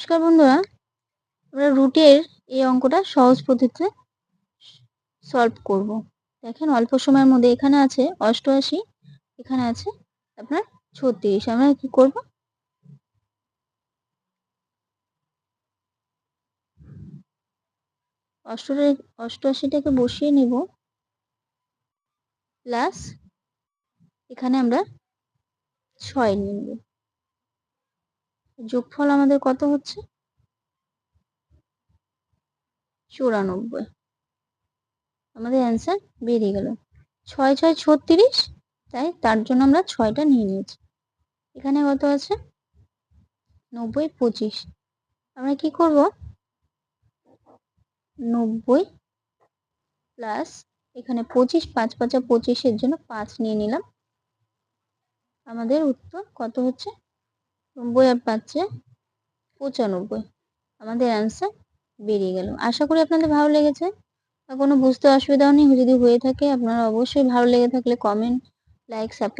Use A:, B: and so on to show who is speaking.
A: নমস্কার বন্ধুরা। আমরা রুটের এই অঙ্কটা সহজ পদ্ধতিতে সলভ করব। দেখেন অল্প সময়ের মধ্যে এখানে আছে অষ্টআশি, এখানে আছে আপনার ছত্রিশ। আমরা কি করব? অষ্টআশিটাকে বসিয়ে নিব। প্লাস এখানে আমরা ছয় নিয়ে নেব। যোগফল আমাদের কত হচ্ছে? চুরানব্বই। আমাদের অ্যান্সার বেরিয়ে গেল। ছয় ছয় ছত্রিশ, তাই তার জন্য আমরা ছয়টা নিয়ে নিয়েছি। এখানে কত আছে? নব্বই পঁচিশ। আমরা কি করব? নব্বই প্লাস এখানে পঁচিশ, পাঁচ পাঁচা পঁচিশের জন্য পাঁচ নিয়ে নিলাম। আমাদের উত্তর কত হচ্ছে? নব্বই আর পাঁচে পঁচানব্বই। আমাদের অ্যান্সার বেরিয়ে গেল। আশা করি আপনাদের ভালো লেগেছে। কোনো বুঝতে অসুবিধাও নেই। যদি হয়ে থাকে আপনারা অবশ্যই ভালো লেগে থাকলে কমেন্ট লাইক সাপোর্ট